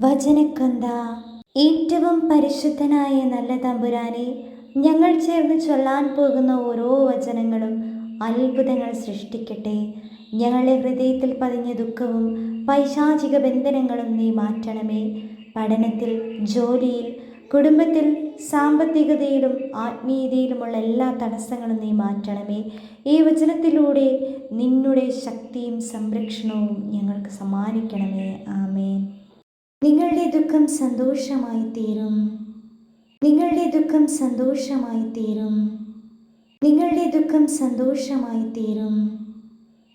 വചനക്കൊന്ത ഏറ്റവും പരിശുദ്ധനായ നല്ല തമ്പുരാനെ ഞങ്ങൾ ചേർന്ന് ചൊല്ലാൻ പോകുന്ന ഓരോ വചനങ്ങളും അത്ഭുതങ്ങൾ സൃഷ്ടിക്കട്ടെ. ഞങ്ങളുടെ ഹൃദയത്തിൽ പതിഞ്ഞ ദുഃഖവും പൈശാചിക ബന്ധനങ്ങളും നീ മാറ്റണമേ. പഠനത്തിൽ ജോലിയിൽ കുടുംബത്തിൽ സാമ്പത്തികതയിലും ആത്മീയതയിലുമുള്ള എല്ലാ തടസ്സങ്ങളും നീ മാറ്റണമേ. ഈ വചനത്തിലൂടെ നിന്നുടെ ശക്തിയും സംരക്ഷണവും ഞങ്ങൾക്ക് സമ്മാനിക്കണമേ. ആമേൻ. നിങ്ങളുടെ ദുഃഖം സന്തോഷമായി തീരും. നിങ്ങളുടെ ദുഃഖം സന്തോഷമായി തീരും. നിങ്ങളുടെ ദുഃഖം സന്തോഷമായി തീരും.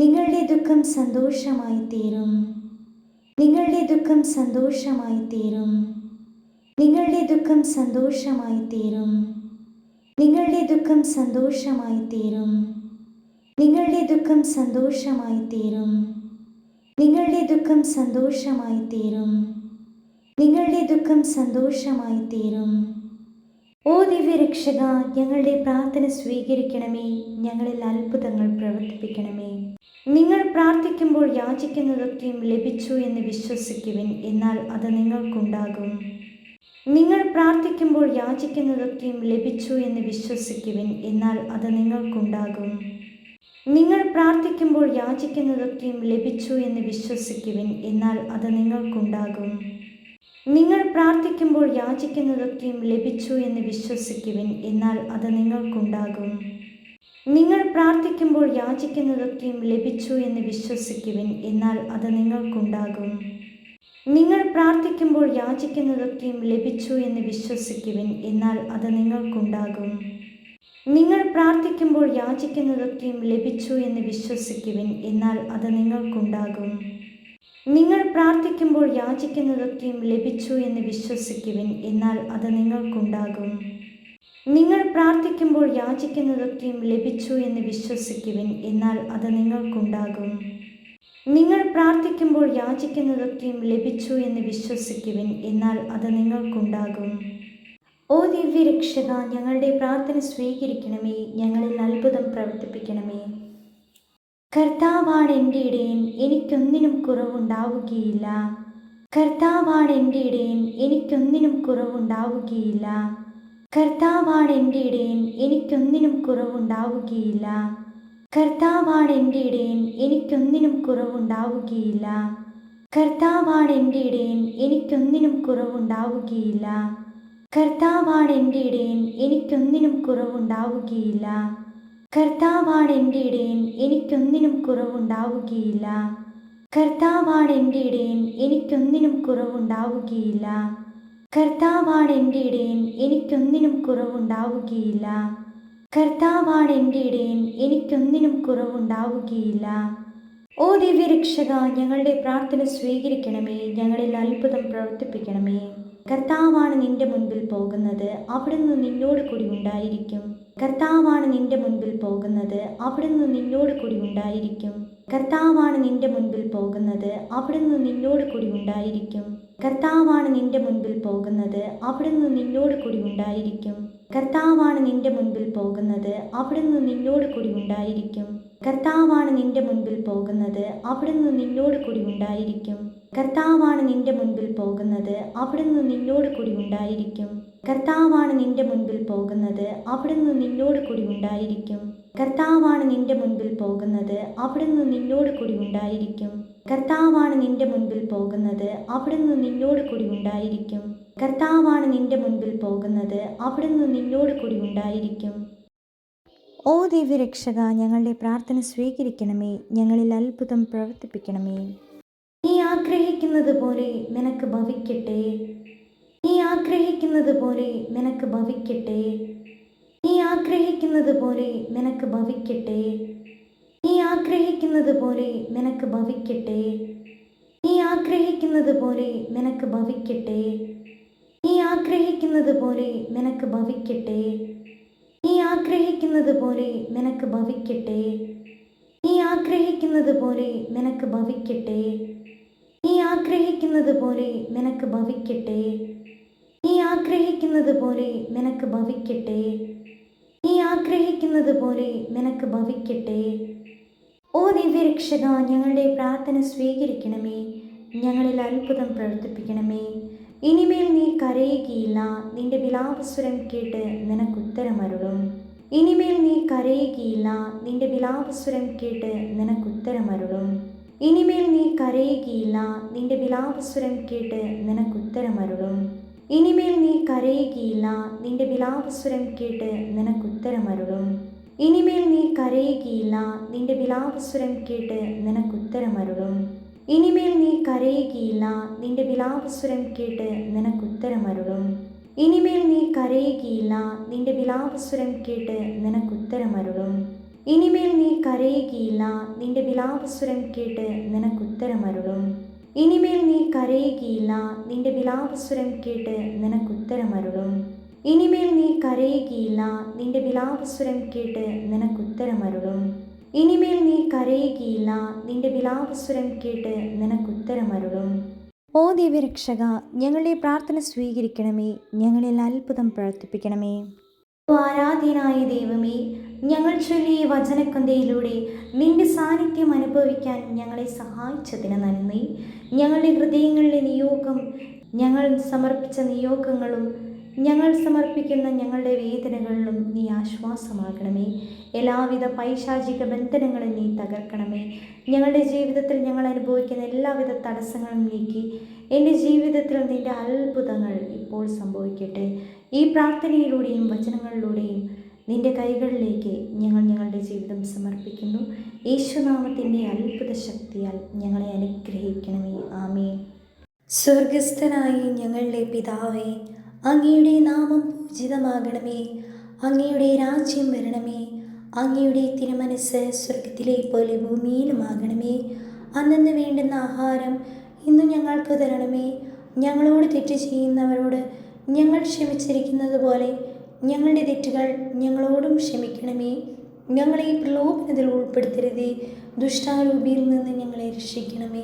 നിങ്ങളുടെ ദുഃഖം സന്തോഷമായി തീരും. നിങ്ങളുടെ ദുഃഖം സന്തോഷമായി തീരും. നിങ്ങളുടെ ദുഃഖം സന്തോഷമായി തീരും. നിങ്ങളുടെ ദുഃഖം സന്തോഷമായി തീരും. നിങ്ങളുടെ ദുഃഖം സന്തോഷമായി തീരും. നിങ്ങളുടെ ദുഃഖം സന്തോഷമായി തീരും. ദുഃഖം സന്തോഷമായി തീരും. ഓ ദിവ്യരക്ഷക ഞങ്ങളുടെ പ്രാർത്ഥന സ്വീകരിക്കണമേ. ഞങ്ങളിൽ അത്ഭുതങ്ങൾ പ്രവർത്തിപ്പിക്കണമേ. നിങ്ങൾ പ്രാർത്ഥിക്കുമ്പോൾ യാചിക്കുന്നതൊക്കെയും ലഭിച്ചു എന്ന് വിശ്വസിക്കുവിൻ എന്നാൽ അത് നിങ്ങൾക്കുണ്ടാകും. നിങ്ങൾ പ്രാർത്ഥിക്കുമ്പോൾ യാചിക്കുന്നതൊക്കെയും ലഭിച്ചു എന്ന് വിശ്വസിക്കുവിൻ എന്നാൽ അത് നിങ്ങൾക്കുണ്ടാകും. നിങ്ങൾ പ്രാർത്ഥിക്കുമ്പോൾ യാചിക്കുന്നതൊക്കെയും ലഭിച്ചു എന്ന് വിശ്വസിക്കുവിൻ എന്നാൽ അത് നിങ്ങൾക്കുണ്ടാകും. നിങ്ങൾ പ്രാർത്ഥിക്കുമ്പോൾ യാചിക്കുന്നതൊക്കെയും ലഭിച്ചു എന്ന് വിശ്വസിക്കുവിൻ എന്നാൽ അത് നിങ്ങൾക്കുണ്ടാകും. നിങ്ങൾ പ്രാർത്ഥിക്കുമ്പോൾ യാചിക്കുന്നതൊക്കെയും ലഭിച്ചു എന്ന് വിശ്വസിക്കുവിൻ എന്നാൽ അത് നിങ്ങൾക്കുണ്ടാകും. നിങ്ങൾ പ്രാർത്ഥിക്കുമ്പോൾ യാചിക്കുന്നതൊക്കെയും ലഭിച്ചു എന്ന് വിശ്വസിക്കുവിൻ എന്നാൽ അത് നിങ്ങൾക്കുണ്ടാകും. നിങ്ങൾ പ്രാർത്ഥിക്കുമ്പോൾ യാചിക്കുന്നതൊക്കെയും ലഭിച്ചു എന്ന് വിശ്വസിക്കുവിൻ എന്നാൽ അത് നിങ്ങൾക്കുണ്ടാകും. നിങ്ങൾ പ്രാർത്ഥിക്കുമ്പോൾ യാചിക്കുന്നതൊക്കെയും ലഭിച്ചു എന്ന് വിശ്വസിക്കുവിൻ എന്നാൽ അത് നിങ്ങൾക്കുണ്ടാകും. നിങ്ങൾ പ്രാർത്ഥിക്കുമ്പോൾ യാചിക്കുന്നതൊക്കെയും ലഭിച്ചു എന്ന് വിശ്വസിക്കുവിൻ എന്നാൽ അത് നിങ്ങൾക്കുണ്ടാകും. നിങ്ങൾ പ്രാർത്ഥിക്കുമ്പോൾ യാചിക്കുന്നതൊക്കെയും ലഭിച്ചു എന്ന് വിശ്വസിക്കുവിൻ എന്നാൽ അത് നിങ്ങൾക്കുണ്ടാകും. ഓ ദിവ്യരക്ഷക ഞങ്ങളുടെ പ്രാർത്ഥന സ്വീകരിക്കണമേ ഞങ്ങളിൽ അത്ഭുതം പ്രവർത്തിപ്പിക്കണമേ. കർത്താവാണ് എന്റെ ഇടയൻ എനിക്കൊന്നിനും കുറവുണ്ടാവുകയില്ല. കർത്താവാണ് എന്റെ ഇടയൻ എനിക്കൊന്നിനും കുറവുണ്ടാവുകയില്ല. കർത്താവാണ് എന്റെ ഇടയൻ എനിക്കൊന്നിനും കുറവുണ്ടാവുകയില്ല. കർത്താവാണ് എന്റെ ഇടയൻ എനിക്കൊന്നിനും കുറവുണ്ടാവുകയില്ല. കർത്താവാണ് എന്റെ ഇടയൻ എനിക്കൊന്നിനും കുറവുണ്ടാവുകയില്ല. കർത്താവാണ് എന്റെ ഇടയൻ എനിക്കൊന്നിനും കുറവുണ്ടാവുകയില്ല. കർത്താവാണ് എന്റെ ഇടയൻ എനിക്കൊന്നിനും കുറവുണ്ടാവുകയില്ല. കർത്താവാണ് എന്റെ ഇടയൻ എനിക്കൊന്നിനും കുറവുണ്ടാവുകയില്ല. കർത്താവാണ് എന്റെ ഇടയൻ എനിക്കൊന്നിനും കുറവുണ്ടാവുകയില്ല. കർത്താവാണ് എന്റെ ഇടയൻ എനിക്കൊന്നിനും കുറവുണ്ടാവുകയില്ല. ഓ ദിവ്യരക്ഷക ഞങ്ങളുടെ പ്രാർത്ഥന സ്വീകരിക്കണമേ. ഞങ്ങളിൽ അത്ഭുതം പ്രവർത്തിപ്പിക്കണമേ. കർത്താവാണ് നിന്റെ മുൻപിൽ പോകുന്നത്. അവിടുന്ന് നിന്നോട് കൂടി ഉണ്ടായിരിക്കും. കർത്താവാണ് നിന്റെ മുൻപിൽ പോകുന്നത് അവിടുന്ന് നിന്നോട് കൂടി ഉണ്ടായിരിക്കും. കർത്താവാണ് നിന്റെ മുൻപിൽ പോകുന്നത് അവിടുന്ന് നിന്നോട് കൂടി ഉണ്ടായിരിക്കും. കർത്താവാണ് നിന്റെ മുൻപിൽ പോകുന്നത് അവിടുന്ന് നിന്നോട് കൂടി ഉണ്ടായിരിക്കും. കർത്താവാണ് നിന്റെ മുൻപിൽ പോകുന്നത് അവിടുന്ന് നിന്നോട് കൂടി ഉണ്ടായിരിക്കും. കർത്താവാണ് നിന്റെ മുൻപിൽ പോകുന്നത് അവിടുന്ന് നിന്നോട് കൂടി ഉണ്ടായിരിക്കും. കർത്താവാണ് നിന്റെ മുൻപിൽ പോകുന്നത് അവിടുന്ന് നിന്നോട് കൂടി ഉണ്ടായിരിക്കും. കർത്താവാണ് നിന്റെ മുൻപിൽ പോകുന്നത് അവിടുന്ന് നിന്നോട് കൂടി ഉണ്ടായിരിക്കും. കർത്താവാണ് നിന്റെ മുൻപിൽ പോകുന്നത് അവിടുന്ന് നിന്നോട് കൂടി ഉണ്ടായിരിക്കും. കർത്താവാണ് നിന്റെ മുൻപിൽ പോകുന്നത് അവിടുന്ന് നിന്നോട് കൂടി ഉണ്ടായിരിക്കും. കർത്താവാണ് നിന്റെ മുൻപിൽ പോകുന്നത് അവിടുന്ന് നിന്നോട് കൂടി ഉണ്ടായിരിക്കും. ഓ ദിവ്യരക്ഷക ഞങ്ങളുടെ പ്രാർത്ഥന സ്വീകരിക്കണമേ ഞങ്ങളിൽ അത്ഭുതം പ്രവർത്തിപ്പിക്കണമേ. ആഗ്രഹിക്കുന്നത് പോലെ നിനക്ക് ഭവിക്കട്ടെ. നീ ആഗ്രഹിക്കുന്നത് പോലെ നിനക്ക് ഭവിക്കട്ടെ. നീ ആഗ്രഹിക്കുന്നത് പോലെ നിനക്ക് ഭവിക്കട്ടെ. നീ ആഗ്രഹിക്കുന്നത് പോലെ നിനക്ക് ഭവിക്കട്ടെ. നീ ആഗ്രഹിക്കുന്നത് പോലെ നിനക്ക് ഭവിക്കട്ടെ. നീ ആഗ്രഹിക്കുന്നത് പോലെ നിനക്ക് ഭവിക്കട്ടെ. നീ ആഗ്രഹിക്കുന്നത് പോലെ നിനക്ക് ഭവിക്കട്ടെ. നീ ആഗ്രഹിക്കുന്നത് പോലെ നിനക്ക് ഭവിക്കട്ടെ. ആഗ്രഹിക്കുന്നത് പോലെ നിനക്ക് ഭവിക്കട്ടെ. നീ ആഗ്രഹിക്കുന്നത് പോലെ നിനക്ക് ഭവിക്കട്ടെ. നീ ആഗ്രഹിക്കുന്നത് പോലെ നിനക്ക് ഭവിക്കട്ടെ. ഓ ദിവ്യരക്ഷക ഞങ്ങളുടെ പ്രാർത്ഥന സ്വീകരിക്കണമേ. ഞങ്ങളിൽ അത്ഭുതം പ്രവർത്തിപ്പിക്കണമേ. ഇനിമേൽ നീ കരയുകയില്ല. നിന്റെ വിലാപസ്വരം കേട്ട് നിനക്കുത്തരമരുളും. ഇനിമേൽ നീ കരയുകയില്ല. നിന്റെ വിലാപസ്വരം കേട്ട് നിനക്കുത്തരമരുളും. ഇനിമേൽ നീ കരയുകയില്ല. നിന്റെ വിലാപസ്വരം കേട്ട് നിനക്കുത്തരമരുളും. ഇനിമേൽ നീ കരയുകയില്ല. നിന്റെ വിലാപസ്വരം കേട്ട് നിനക്കുത്തരമരുളും. ഇനിമേൽ നീ കരയുകയില്ല. നിന്റെ വിലാപസ്വരം കേട്ട് നിനക്കുത്തരമരുളും. ഇനിമേൽ നീ കരയുകയില്ല. നിന്റെ വിലാപസ്വരം കേട്ട് നിനക്കുത്തരമരുളും. ഇനിമേൽ നീ കരയുകയില്ല. നിന്റെ വിലാപസ്വരം കേട്ട് നിനക്കുത്തരമരുളും. ഇനിമേൽ നീ കരയുകയില്ല. നിന്റെ വിലാപസ്വരം കേട്ട് നിനക്കുത്തരമരുളും. ഇനിമേൽ നീ കരയുകയില്ല. നിന്റെ വിലാപസ്വരം കേട്ട് നിനക്കുത്തരമരുളും. ഇനിമേൽ നീ കരയുകയില്ല. നിന്റെ വിലാപസ്വരം കേട്ട് നിനക്കുത്തരമരുളും. ഇനിമേൽ നീ കരയുകയില്ല. നിന്റെ വിലാപസ്വരം കേട്ട് നിനക്കുത്തരമരുളും. ഓ ദിവ്യരക്ഷക ഞങ്ങളുടെ പ്രാർത്ഥന സ്വീകരിക്കണമേ. ഞങ്ങളിൽ അത്ഭുതം പ്രവർത്തിപ്പിക്കണമേ. ആരാധ്യനായ ദൈവമേ ഞങ്ങൾ ചൊല്ലിയ വചനക്കന്തയിലൂടെ നിന്റെ സാന്നിധ്യം അനുഭവിക്കാൻ ഞങ്ങളെ സഹായിച്ചതിന് നന്ദി. ഞങ്ങളുടെ ഹൃദയങ്ങളിലെ നിയോഗം ഞങ്ങൾ സമർപ്പിച്ച നിയോഗങ്ങളും ഞങ്ങൾ സമർപ്പിക്കുന്ന ഞങ്ങളുടെ വേദനകളിലും നീ ആശ്വാസമാകണമേ. എല്ലാവിധ പൈശാചിക ബന്ധനങ്ങളും നീ തകർക്കണമേ. ഞങ്ങളുടെ ജീവിതത്തിൽ ഞങ്ങൾ അനുഭവിക്കുന്ന എല്ലാവിധ തടസ്സങ്ങളും നീക്കി എന്റെ ജീവിതത്തിൽ നിന്റെ അത്ഭുതങ്ങൾ ഇപ്പോൾ സംഭവിക്കട്ടെ. ഈ പ്രാർത്ഥനയിലൂടെയും വചനങ്ങളിലൂടെയും നിന്റെ കൈകളിലേക്ക് ഞങ്ങൾ ഞങ്ങളുടെ ജീവിതം സമർപ്പിക്കുന്നു. യേശുനാമത്തിന്റെ അത്ഭുത ശക്തിയാൽ ഞങ്ങളെ അനുഗ്രഹിക്കണമേ. ആമേ സ്വർഗസ്ഥനായി ഞങ്ങളുടെ പിതാവേ അങ്ങയുടെ നാമം പൂജിതമാകണമേ. അങ്ങയുടെ രാജ്യം വരണമേ. അങ്ങയുടെ തിരുമനസ് സ്വർഗത്തിലെ പോലെ ഭൂമിയിലുമാകണമേ. അന്നു വേണ്ടുന്ന ആഹാരം ഇന്ന് ഞങ്ങൾക്ക് തരണമേ. ഞങ്ങളോട് തെറ്റ് ചെയ്യുന്നവരോട് ഞങ്ങൾ ക്ഷമിച്ചിരിക്കുന്നത് പോലെ ഞങ്ങളുടെ തെറ്റുകൾ ഞങ്ങളോടും ക്ഷമിക്കണമേ. ഞങ്ങളെ പ്രലോഭനത്തിൽ ഉൾപ്പെടുത്തരുതേ. ദുഷ്ടാരൂപിയിൽ നിന്ന് ഞങ്ങളെ രക്ഷിക്കണമേ.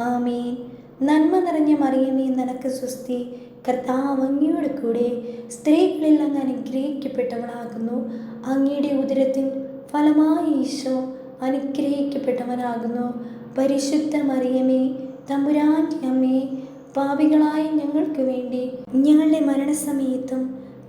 ആമേൻ. നന്മ നിറഞ്ഞ മറിയമേ നനക്ക് സ്വസ്തി. കർത്താവ് അങ്ങയുടെ കൂടെ സ്ത്രീകളിൽ അങ്ങ് അനുഗ്രഹിക്കപ്പെട്ടവളാകുന്നു. അങ്ങയുടെ ഉദരത്തിൻ ഫലമായി ഈശോ അനുഗ്രഹിക്കപ്പെട്ടവനാകുന്നു. പരിശുദ്ധ മറിയമേ തമ്പുരാന്റെ അമ്മേ പാപികളായ ഞങ്ങൾക്ക് വേണ്ടി ഞങ്ങളുടെ മരണസമയത്തും